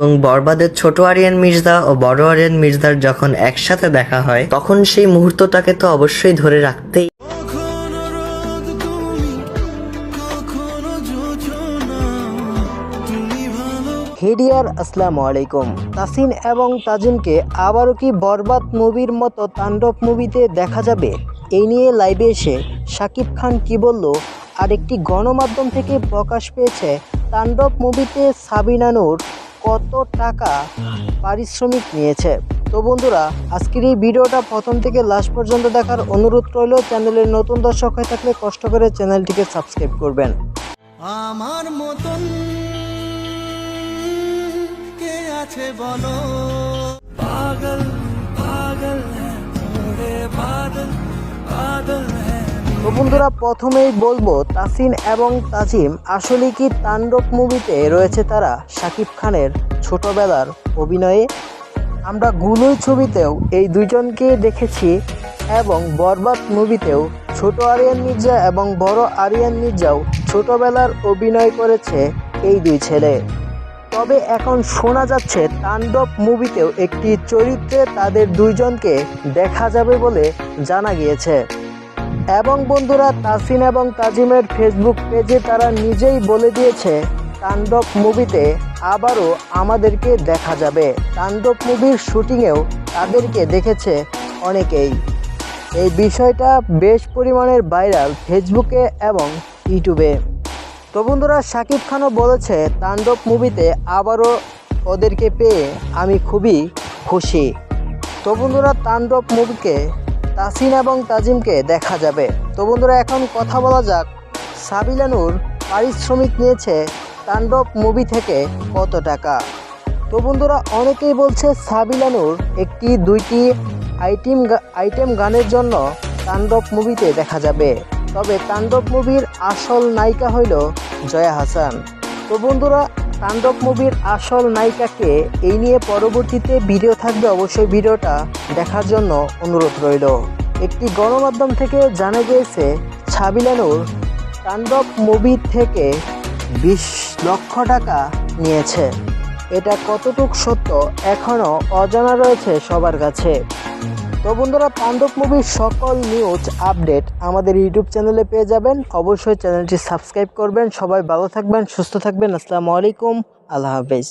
এবং বরবাদের ছোট আরিয়ান মির্জা ও বড় আরিয়ান মির্জার যখন একসাথে দেখা হয় তখন সেই মুহূর্তটাকে তো অবশ্যই ধরে রাখতেই হেডিয়ার আসসালামু আলাইকুম। তাসিন এবং তাজিমকে আবারও কি বরবাদ মুভির মতো তাণ্ডব মুভিতে দেখা যাবে? এই নিয়ে লাইভে এসে শাকিব খান কি বলল আর একটি গণমাধ্যম থেকে প্রকাশ পেয়েছে তাণ্ডব মুভিতে সাবিনা নূর কত টাকা পারিশ্রমিক নিয়েছে। তো বন্ধুরা আজকের এই ভিডিওটা প্রথম থেকে লাস্ট পর্যন্ত দেখার অনুরোধ রইল। চ্যানেলের নতুন দর্শক হয়ে থাকলে কষ্ট করে চ্যানেলটিকে সাবস্ক্রাইব করবেন। আমার মতন কে আছে বলো? পাগল পাগল হ্যাঁ তো বন্ধুরা, প্রথমেই বলব, তাসিন এবং তাজিম আসলে কি তাণ্ডব মুভিতে রয়েছে তারা? শাকিব খানের ছোটবেলার অভিনয়ে। আমরা গুলোই ছবিতেও এই দুজনকে দেখেছি এবং বরবাদ মুভিতেও ছোট আরিয়ান মির্জা এবং বড় আরিয়ান মির্জাও ছোটবেলার অভিনয় করেছে এই দুই ছেলে। তবে এখন শোনা যাচ্ছে তাণ্ডব মুভিতেও একটি চরিত্রে তাদের দুইজনকে দেখা যাবে বলে জানা গিয়েছে। এবং বন্ধুরা তাসিন এবং তাজিমের ফেসবুক পেজে তারা নিজেই বলে দিয়েছে, তাণ্ডব মুভিতে আবারও আমাদেরকে দেখা যাবে। তাণ্ডব মুভির শুটিংয়েও তাদেরকে দেখেছে অনেকেই। এই বিষয়টা বেশ পরিমাণের ভাইরাল ফেসবুকে এবং ইউটিউবে তো বন্ধুরা শাকিব খানও বলেছে, তাণ্ডব মুভিতে আবারও ওদেরকে পেয়ে আমি খুবই খুশি। তো বন্ধুরা, তাণ্ডব মুভিকে তাসিন এবং তাজিমকে দেখা যাবে। তো বন্ধুরা, এখন কথা বলা যাক সাবিলানুর পারিশ্রমিক নিয়েছে তাণ্ডব মুভি থেকে কত টাকা? তো বন্ধুরা, অনেকেই বলছে সাবিলানুর একটি, দুইটি আইটেম আইটেম গানের জন্য তাণ্ডব মুভিতে দেখা যাবে। তবে তাণ্ডব মুভির আসল নায়িকা হইল জয়া হাসান। তো বন্ধুরা তাণ্ডব মুভির আসল নায়িকাকে এই নিয়ে পরবর্তীতে ভিডিও থাকবে অবশ্যই ভিডিওটা দেখার জন্য অনুরোধ রইল। একটি গণমাধ্যম থেকে জানা গিয়েছে ছাবিলানুর তাণ্ডব মুভি থেকে বিশ লক্ষ টাকা নিয়েছে। এটা কতটুক সত্য এখনও অজানা রয়েছে সবার কাছে। তো বন্ধুরা তাণ্ডব মুভির সকল নিউজ আপডেট আমাদের ইউটিউব চ্যানেলে পেয়ে যাবেন। অবশ্যই চ্যানেলটি সাবস্ক্রাইব করবেন। সবাই ভালো থাকবেন, সুস্থ থাকবেন। আসসালামু আলাইকুম। আল্লাহ হাফেজ।